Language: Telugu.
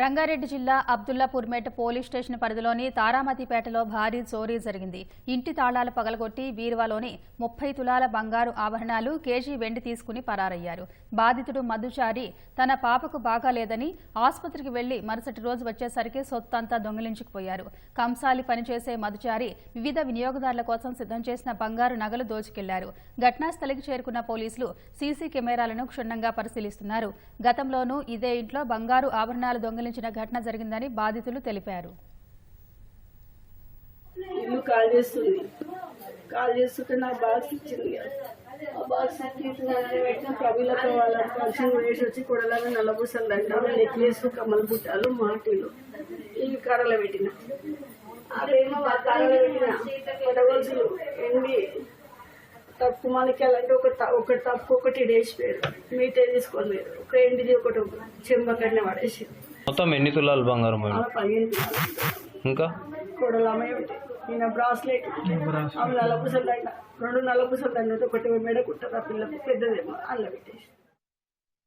రంగారెడ్డి జిల్లా అబ్దుల్లాపూర్మేట్ పోలీస్ స్టేషన్ పరిధిలోని తారామతిపేటలో భారీ చోరీ జరిగింది. ఇంటి తాళాలు పగలగొట్టి బీరువాలోని ముప్పై తులాల బంగారు ఆభరణాలు కేజీ వెండి తీసుకుని పరారయ్యారు. బాధితుడు మధుచారి తన పాపకు బాగాలేదని ఆసుపత్రికి వెళ్ళి మరుసటి రోజు వచ్చేసరికి సొత్తంతా దొంగిలించుకుపోయారు. కంసాలి పనిచేసే మధుచారి వివిధ వినియోగదారుల కోసం సిద్ధం చేసిన బంగారు నగలు దోచుకెళ్ళారు. ఘటనా స్థలికి చేరుకున్న పోలీసులు సీసీ కెమెరాలను క్షుణ్ణంగా పరిశీలిస్తున్నారు. గతంలోనూ ఇదే ఇంట్లో బంగారు ఆభరణాలు దొంగిలించిన ఘటన జరిగిందని బాధితులు తెలిపారు. ఇల్లు కాల్ చేస్తుంది. కాల్ చేస్తుంటే నా బాక్స్ ఇచ్చింది. ఆ బాక్స్ పెట్టిన ప్రవీలతో వాళ్ళ ఫంక్షన్ వేసి వచ్చి కొడలాగా నల్లబూసలు దండాలు నెక్లెస్ కమ్మల బుట్టాలు మాటీలు ఇవి కర్రలు పెట్టిన. అదేమో ఆ కర్రలు పెట్టిన. కొడగొలుసులు ఎండి తప్పు మనకెళ్ళంటే ఒక త- ఒక తప్పు ఒకటి వేసిపోయారు మీటే తీసుకొని పోయారు. ఒక ఎండిది ఒకటి చెంబకడిని పడేసి మొత్తం ఎన్ని తులాలు బంగారం తులాలు. ఇంకా? ఈయన బ్రాస్లెట్ నల్ల పూసలు రెండు నల్ల పూసలు దండ ఒకటి మెడ కుట్టదు ఆ పిల్లకు పెద్దదేమో అల్ల పెట్టేసి.